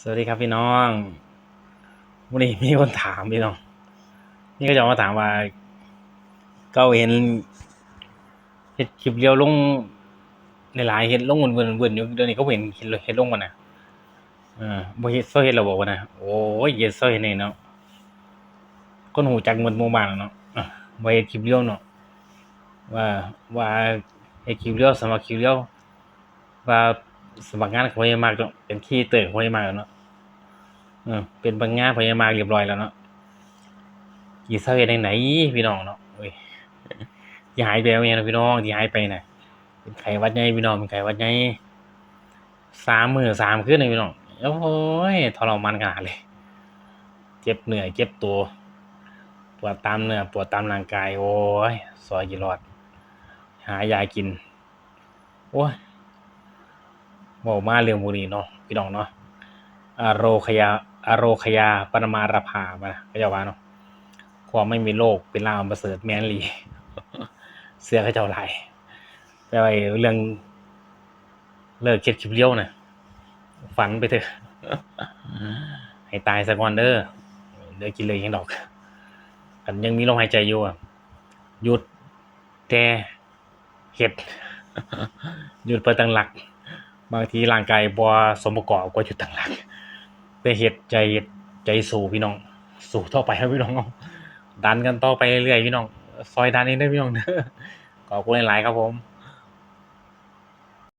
สวัสดีครับพี่น้องวันนี้มีคนถามพี่น้อง นี่ก็จะมาถามว่า เก็เห็นเห็ดคลิปเรียวลงในหลายๆเห็ดลงวนวนวนอยู่เดี๋ยวนี้ก็เห็นเห็ดเห็ดลงกันนะเออบ่เห็ดโซเห็ดเราบอกว่านะโอ้ยเห็ดโซเห็ดนี่เนาะคนหูจักหมดหมู่บ้านเนาะอะบ่เห็ดคลิปเรียวเนาะว่าว่าเห็ดคลิปเรียวสมัครคลิปเรียวว่า สมัครงานเขาให้มากเนาะเป็นขี้เตอร์เขามากแล้วเนาะเออเป็นบางงานเขามากเรียบร้อยแล้วเนาะกี่เศร้าเฮ็ดจั่งไหนพี่น้องเนาะเอ้ยอย่าหายไปเอาแม่นะพี่น้องที่หายไปน่ะเป็นไข้หวัดใหญ่พี่น้องเป็นไข้หวัดใหญ่สามมื้อสามคืนเลยพี่น้องโอ้ยทรมานขนาดเลย เจ็บเหนื้อยเจ็บตัวปวดตามเนื้อปวดตามร่างกาย โอ้ยซอยกี่รอด หายากิน โอ้ย เว้ามาเรื่องพวกนี้เนาะพี่น้องเนาะอโรคยาอโรคยาปรมาราภามาเขาเจ้าว่าเนาะความไม่มีโรคเป็นลาอประเสริฐแมนอีหลีเสื้อเขาเจ้าหลายแต่ไอเรื่องเลิกเก็ดคิปเลี้ยวน่ะฝันไปเถอะให้ตายซะก่อนเด้อเดี๋ยวกินเลยยังดอกกันยังมีลมหายใจอยู่อะหยุดแต่เฮ็ดหยุดเพื่อตั้งหลัก บางทีร่างกายบ่สมประกอบกว่าหยุดต่างหลักแต่เหตุใจใจสู้พี่น้อง สู้ต่อไปครับพี่น้องดันกันต่อไปเรื่อยๆพี่น้อง ซอยดันนี้ได้พี่น้องเด้อขอบคุณหลายๆครับผม